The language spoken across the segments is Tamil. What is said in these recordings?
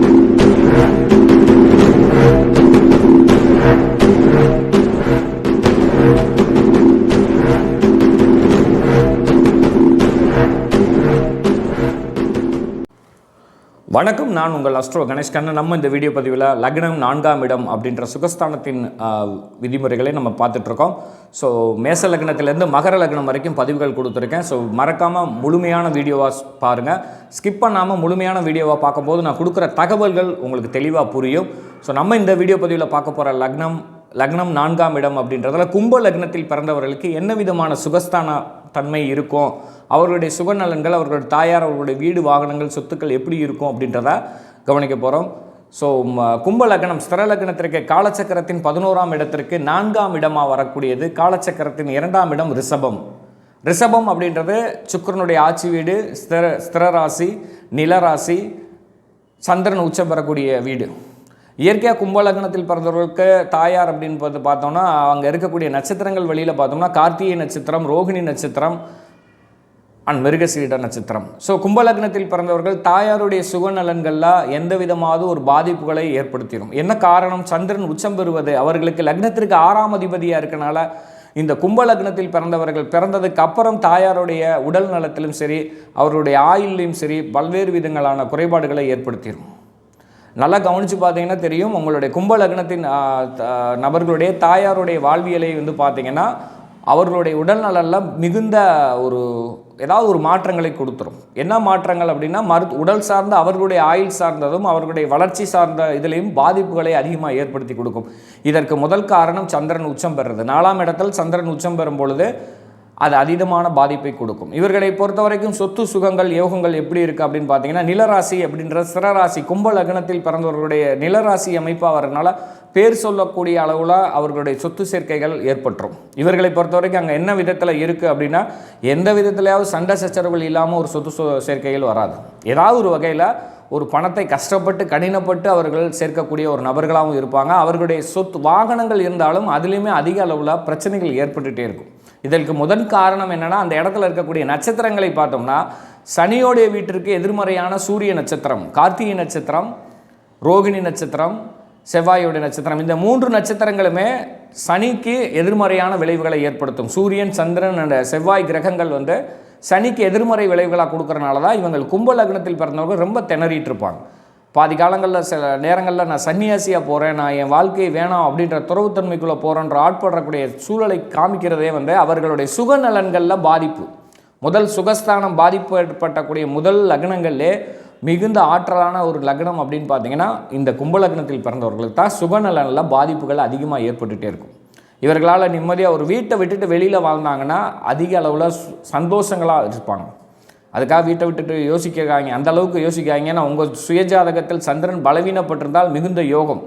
Thank you. வணக்கம் நான் உங்கள் அஸ்ட்ரோ கணேஷ் கண்ணன். நம்ம இந்த வீடியோ பதிவில் லக்னம் நான்காம் இடம் அப்படின்ற சுகஸ்தானத்தின் விதிமுறைகளை நம்ம பார்த்துட்ருக்கோம். ஸோ மேச லக்னத்திலேருந்து மகர லக்னம் வரைக்கும் பதிவுகள் கொடுத்துருக்கேன். ஸோ மறக்காமல் முழுமையான வீடியோவாக பாருங்கள் ஸ்கிப் பண்ணாமல் முழுமையான வீடியோவாக பார்க்கும்போது நான் கொடுக்குற தகவல்கள் உங்களுக்கு தெளிவாக புரியும். ஸோ நம்ம இந்த வீடியோ பதிவில் பார்க்க போகிற லக்னம் லக்னம் நான்காம் இடம் அப்படின்றதால கும்ப லக்னத்தில் பிறந்தவர்களுக்கு என்ன விதமான சுகஸ்தான தன்மை இருக்கும். அவர்களுடைய சுகநலன்கள் அவர்களுடைய தாயார் அவர்களுடைய வீடு வாகனங்கள் சொத்துக்கள் எப்படி இருக்கும் அப்படின்றத கவனிக்க போகிறோம் ஸோ கும்ப லக்னம் ஸ்திர லக்னத்திற்கு காலச்சக்கரத்தின் பதினோராம் இடத்திற்கு நான்காம் இடமாக வரக்கூடியது. காலச்சக்கரத்தின் இரண்டாம் இடம் ரிஷபம். ரிஷபம் அப்படின்றது சுக்கிரனுடைய ஆட்சி வீடு ஸ்திர ஸ்திரராசி நிலராசி சந்திரன் உச்சம் பெறக்கூடிய வீடு. இயற்கையாக கும்பலக்னத்தில் பிறந்தவர்களுக்கு தாயார் அப்படின்னு பார்த்து பார்த்தோம்னா அங்கே இருக்கக்கூடிய நட்சத்திரங்கள் வெளியில் பார்த்தோம்னா கார்த்திகை நட்சத்திரம் ரோகிணி நட்சத்திரம் அண்ட் மிருகசீட நட்சத்திரம். ஸோ கும்பலக்னத்தில் பிறந்தவர்கள் தாயாருடைய சுகநலன்களில் எந்த விதமாவது ஒரு பாதிப்புகளை ஏற்படுத்திடும் என்ன காரணம்? சந்திரன் உச்சம் பெறுவது. அவர்களுக்கு லக்னத்திற்கு ஆறாம் அதிபதியாக இருக்கனால இந்த கும்பலக்னத்தில் பிறந்தவர்கள் பிறந்ததுக்கு அப்புறம் தாயாருடைய உடல் நலத்திலும் சரி அவருடைய ஆயுள்லையும் சரி பல்வேறு விதங்களான குறைபாடுகளை ஏற்படுத்திடும் நல்லா கவனித்து பார்த்தீங்கன்னா தெரியும் உங்களுடைய கும்ப லக்னத்தின் த- நபர்களுடைய தாயாருடைய வாழ்வியலை வந்து பார்த்தீங்கன்னா அவர்களுடைய உடல்நலனில் மிகுந்த ஒரு ஏதாவது ஒரு மாற்றங்களை கொடுத்துரும். என்ன மாற்றங்கள் அப்படின்னா மரு உடல் சார்ந்த அவர்களுடைய ஆயுள் சார்ந்ததும் அவர்களுடைய வளர்ச்சி சார்ந்த இதுலேயும் பாதிப்புகளை அதிகமாக ஏற்படுத்தி கொடுக்கும். இதற்கு முதல் காரணம் சந்திரன் உச்சம் பெறுறது. நாலாம் இடத்தில் சந்திரன் உச்சம் பெறும் பொழுது அது அதீதமான பாதிப்பை கொடுக்கும். இவர்களை பொறுத்த வரைக்கும் சொத்து சுகங்கள் யோகங்கள் எப்படி இருக்குது அப்படின்னு பார்த்தீங்கன்னா நிலராசி அப்படின்ற சிறராசி கும்ப லக்னத்தில் பிறந்தவர்களுடைய நிலராசி அமைப்பாக வரதுனால பேர் சொல்லக்கூடிய அளவில் அவர்களுடைய சொத்து சேர்க்கைகள் ஏற்பட்டுரும். இவர்களை பொறுத்த வரைக்கும் அங்கே என்ன விதத்தில் இருக்குது அப்படின்னா எந்த விதத்துலையாவது சண்டை சச்சரவுகள் இல்லாமல் ஒரு சொத்து சு- சேர்க்கைகள் வராது. ஏதாவது ஒரு வகையில் ஒரு பணத்தை கஷ்டப்பட்டு கடினப்பட்டு அவர்கள் சேர்க்கக்கூடிய ஒரு நபர்களாகவும் இருப்பாங்க. அவர்களுடைய சொத்து வாகனங்கள் இருந்தாலும் அதுலேயுமே அதிக அளவில் பிரச்சனைகள் ஏற்பட்டுகிட்டே இருக்கும். இதற்கு முதல் காரணம் என்னென்னா அந்த இடத்துல இருக்கக்கூடிய நட்சத்திரங்களை பார்த்தோம்னா சனியோடைய வீட்டிற்கு எதிர்மறையான சூரிய நட்சத்திரம் கார்த்திகை நட்சத்திரம் ரோகிணி நட்சத்திரம் செவ்வாயோடைய நட்சத்திரம் இந்த மூன்று நட்சத்திரங்களுமே சனிக்கு எதிர்மறையான விளைவுகளை ஏற்படுத்தும். சூரியன் சந்திரன் அந்த செவ்வாய் கிரகங்கள் வந்து சனிக்கு எதிர்மறை விளைவுகளாக கொடுக்கறனால தான் இவங்கள் கும்ப லக்னத்தில் பிறந்தவங்க ரொம்ப திணறிட்டு இருப்பாங்க. பாதி காலங்களில் சில நேரங்களில் நான் சன்னியாசியாக போகிறேன் நான் என் வாழ்க்கை வேணாம் அப்படின்ற துறவுத்தன்மைக்குள்ளே போகிறேன்ற ஆட்படக்கூடிய சூழலை காமிக்கிறதே வந்து அவர்களுடைய சுகநலன்களில் பாதிப்பு. முதல் சுகஸ்தானம் பாதிப்பு ஏற்பட்டக்கூடிய முதல் லக்னங்கள்லே மிகுந்த ஆற்றலான ஒரு லக்னம் அப்படின்னு பார்த்தீங்கன்னா இந்த கும்ப லக்னத்தில் பிறந்தவர்களுக்கு தான் சுகநலனில் பாதிப்புகள் அதிகமாக ஏற்பட்டுகிட்டே இருக்கும். இவர்களால் நிம்மதியாக ஒரு வீட்டை விட்டுட்டு வெளியில் வாழ்ந்தாங்கன்னா அதிக அளவில் சந்தோஷங்களாக இருப்பாங்க. அதுக்காக வீட்டை விட்டுட்டு யோசிக்கிறாங்க. அந்த அளவுக்கு யோசிக்காங்கன்னா உங்கள் சுயஜாதகத்தில் சந்திரன் பலவீனப்பட்டிருந்தால் மிகுந்த யோகம்.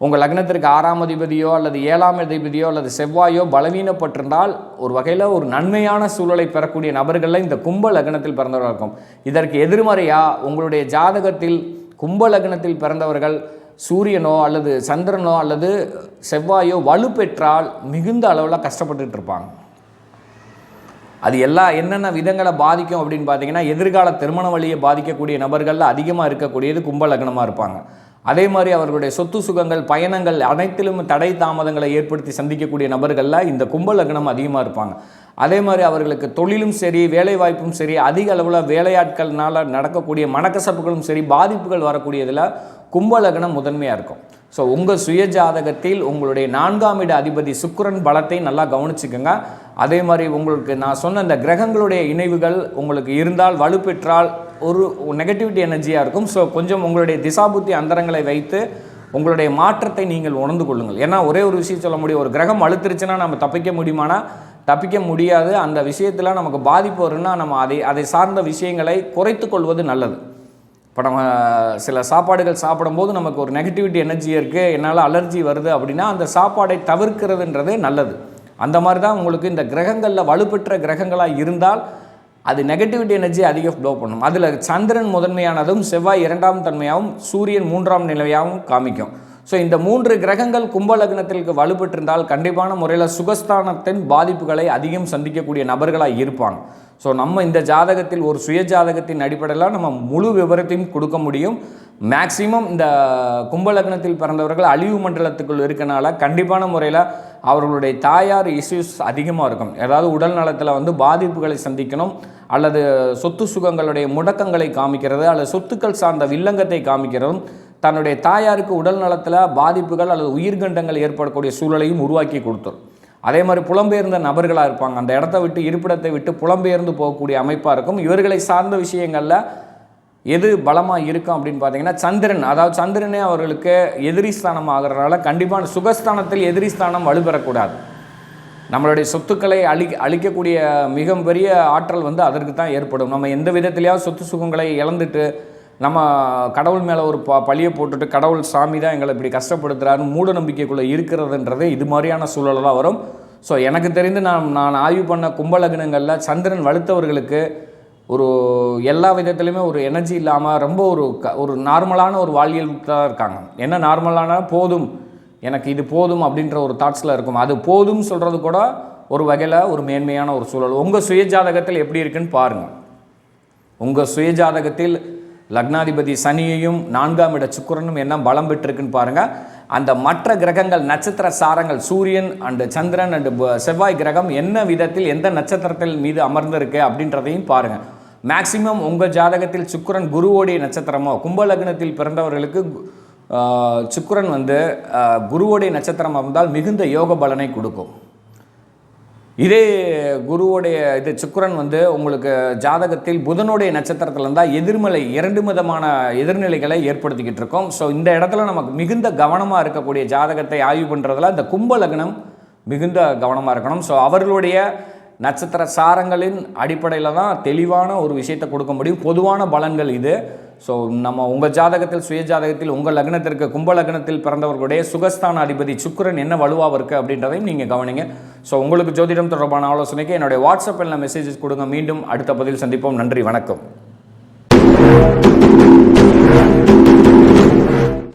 உங்கள் லக்னத்திற்கு ஆறாம் அதிபதியோ அல்லது ஏழாம் அதிபதியோ அல்லது செவ்வாயோ பலவீனப்பட்டிருந்தால் ஒரு வகையில் ஒரு நன்மையான சூழலை பெறக்கூடிய நபர்களில் இந்த கும்ப லக்னத்தில் பிறந்தவர்கள் இருக்கும். இதற்கு எதிர்மறையாக உங்களுடைய ஜாதகத்தில் கும்ப லக்னத்தில் பிறந்தவர்கள் சூரியனோ அல்லது சந்திரனோ அல்லது செவ்வாயோ வலுப்பெற்றால் மிகுந்த அளவில் கஷ்டப்பட்டுட்டு இருப்பாங்க. அது எல்லா என்னென்ன விதங்களை பாதிக்கும் அப்படின்னு பார்த்தீங்கன்னா எதிர்கால திருமண வழியை பாதிக்கக்கூடிய நபர்களில் அதிகமாக இருக்கக்கூடியது கும்ப லக்னமாக இருப்பாங்க. அதே மாதிரி அவர்களுடைய சொத்து சுகங்கள் பயணங்கள் அனைத்திலும் தடை தாமதங்களை ஏற்படுத்தி சந்திக்கக்கூடிய நபர்களில் இந்த கும்ப லக்னம் அதிகமாக இருப்பாங்க. அதே மாதிரி அவர்களுக்கு தொழிலும் சரி வேலைவாய்ப்பும் சரி அதிக அளவில் வேலையாட்கள்னால் நடக்கக்கூடிய மனக்கசப்புகளும் சரி பாதிப்புகள் வரக்கூடியதில் கும்ப லக்னம் முதன்மையாக இருக்கும். ஸோ உங்கள் சுய ஜாதகத்தில் உங்களுடைய நான்காம் இட அதிபதி சுக்கரன் பலத்தை நல்லா கவனிச்சுக்கோங்க. அதே மாதிரி உங்களுக்கு நான் சொன்ன இந்த கிரகங்களுடைய இணைவுகள் உங்களுக்கு இருந்தால் வலுப்பெற்றால் ஒரு நெகட்டிவிட்டி எனர்ஜியாக இருக்கும். ஸோ கொஞ்சம் உங்களுடைய திசாபுத்தி அந்தரங்களை வைத்து உங்களுடைய மாற்றத்தை நீங்கள் உணர்ந்து கொள்ளுங்கள். ஏன்னா ஒரே ஒரு விஷயம் சொல்ல முடியும். ஒரு கிரகம் அழுத்திருச்சுன்னா நம்ம தப்பிக்க முடியுமானா? தப்பிக்க முடியாது. அந்த விஷயத்தில் நமக்கு பாதிப்பு வரும்னா நம்ம அதை அதை சார்ந்த விஷயங்களை குறைத்து கொள்வது நல்லது. இப்போ நம்ம சில சாப்பாடுகள் சாப்பிடும்போது நமக்கு ஒரு நெகட்டிவிட்டி எனர்ஜி இருக்குது என்னால் அலர்ஜி வருது அப்படின்னா அந்த சாப்பாடை தவிர்க்கிறதுன்றது நல்லது. அந்த மாதிரி தான் உங்களுக்கு இந்த கிரகங்களில் வலுப்பெற்ற கிரகங்களாக இருந்தால் அது நெகட்டிவிட்டி எனர்ஜி அதிகம் ஃப்ளோ பண்ணும். அதில் சந்திரன் முதன்மையானதும் செவ்வாய் இரண்டாம் தன்மையாகவும் சூரியன் மூன்றாம் நிலையாகவும் காமிக்கும். ஸோ இந்த மூன்று கிரகங்கள் கும்ப லக்னத்திற்கு வலுப்பெற்றிருந்தால் கண்டிப்பான முறையில் சுகஸ்தானத்தின் பாதிப்புகளை அதிகம் சந்திக்கக்கூடிய நபர்களாக இருப்பாங்க. ஸோ நம்ம இந்த ஜாதகத்தில் ஒரு சுய ஜாதகத்தின் அடிப்படையில் நம்ம முழு விவரத்தையும் கொடுக்க முடியும். மேக்சிமம் இந்த கும்பலக்னத்தில் பிறந்தவர்கள் அழிவு மண்டலத்துக்குள் இருக்கனால கண்டிப்பான முறையில் அவர்களுடைய தாயார் இஷ்யூஸ் அதிகமாக இருக்கும். ஏதாவது உடல் நலத்தில் வந்து பாதிப்புகளை சந்திக்கணும். அல்லது சொத்து சுகங்களுடைய முடக்கங்களை காமிக்கிறது. அல்லது சொத்துக்கள் சார்ந்த வில்லங்கத்தை காமிக்கிறதும் தன்னுடைய தாயாருக்கு உடல் நலத்தில் பாதிப்புகள் அல்லது உயிர்கண்டங்கள் ஏற்படக்கூடிய சூழலையும் உருவாக்கி கொடுத்துரும் அதே மாதிரி புலம்பெயர்ந்த நபர்களாக இருப்பாங்க. அந்த இடத்த விட்டு இருப்பிடத்தை விட்டு புலம்பெயர்ந்து போகக்கூடிய அமைப்பாக இருக்கும். இவர்களை சார்ந்த விஷயங்களில் எது பலமாக இருக்கும் அப்படின்னு பார்த்தீங்கன்னா சந்திரன். அதாவது சந்திரனே அவர்களுக்கு எதிரி ஸ்தானம் ஆகிறதுனால கண்டிப்பான சுகஸ்தானத்தில் எதிரி ஸ்தானம் வலுப்பெறக்கூடாது நம்மளுடைய சொத்துக்களை அழி அழிக்கக்கூடிய மிக பெரிய ஆற்றல் வந்து அதற்கு தான் ஏற்படும். நம்ம எந்த விதத்திலேயாவது சொத்து சுகங்களை இழந்துட்டு நம்ம கடவுள் மேலே ஒரு ப பழியை போட்டுட்டு கடவுள் சாமி தான் எங்களை இப்படி கஷ்டப்படுத்துகிறாருன்னு மூட நம்பிக்கைக்குள்ளே இருக்கிறதுன்றது இது மாதிரியான சூழலெல்லாம் வரும். ஸோ எனக்கு தெரிந்து நான் நான் ஆய்வு பண்ண கும்பலக்னங்களில் சந்திரன் வலுத்தவர்களுக்கு ஒரு எல்லா விதத்துலையுமே ஒரு எனர்ஜி இல்லாமல் ரொம்ப ஒரு க ஒரு நார்மலான ஒரு வாழ்வியல் தான் இருக்காங்க. என்ன நார்மலான போதும் எனக்கு இது போதும் அப்படின்ற ஒரு தாட்ஸில் இருக்கும். அது போதும் சொல்கிறது கூட ஒரு வகையில் ஒரு மேன்மையான ஒரு சூழல். உங்கள் சுயஜாதகத்தில் எப்படி இருக்குன்னு பாருங்கள் உங்கள் சுயஜாதகத்தில் லக்னாதிபதி சனியையும் நான்காம் இட சுக்கிரனும் என்ன பலம் பெற்றிருக்குன்னு பாருங்கள் அந்த மற்ற கிரகங்கள் நட்சத்திர சாரங்கள் சூரியன் அண்டு சந்திரன் அண்டு செவ்வாய் கிரகம் என்ன விதத்தில் எந்த நட்சத்திரத்தில் மீது அமர்ந்திருக்கு அப்படின்றதையும் பாருங்கள் மேக்சிமம் உங்கள் ஜாதகத்தில் சுக்கிரன் குருவோடைய நட்சத்திரமோ கும்ப லக்னத்தில் பிறந்தவர்களுக்கு சுக்கரன் சுக்கிரன் வந்து குருவோடைய நட்சத்திரம் இருந்தால் மிகுந்த யோக பலனை கொடுக்கும். இதே குருவுடைய இது சுக்கரன் வந்து உங்களுக்கு ஜாதகத்தில் புதனுடைய நட்சத்திரத்தில் இருந்தால் எதிர்மலை இரண்டு விதமான எதிர்நிலைகளை ஏற்படுத்திக்கிட்டு இருக்கோம். ஸோ இந்த இடத்துல நமக்கு மிகுந்த கவனமாக இருக்கக்கூடிய ஜாதகத்தை ஆய்வு பண்ணுறதுல இந்த கும்ப லக்னம் மிகுந்த கவனமாக இருக்கணும். ஸோ அவர்களுடைய நட்சத்திர சாரங்களின் அடிப்படையில் தான் தெளிவான ஒரு விஷயத்தை கொடுக்க முடியும். பொதுவான பலன்கள் இது. ஸோ நம்ம உங்கள் ஜாதகத்தில் சுய ஜாதகத்தில் உங்கள் லக்னத்திற்கு கும்ப லக்னத்தில் பிறந்தவர்களுடைய சுகஸ்தான அதிபதி சுக்கரன் என்ன வலுவாக இருக்குது அப்படின்றதையும் நீங்கள் கவனிங்க. ஸோ உங்களுக்கு ஜோதிடம் தொடர்பான ஆலோசனைக்கு என்னுடைய வாட்ஸ்அப்பில் மெசேஜஸ் கொடுங்க. மீண்டும் அடுத்த பதில் சந்திப்போம். நன்றி. வணக்கம்.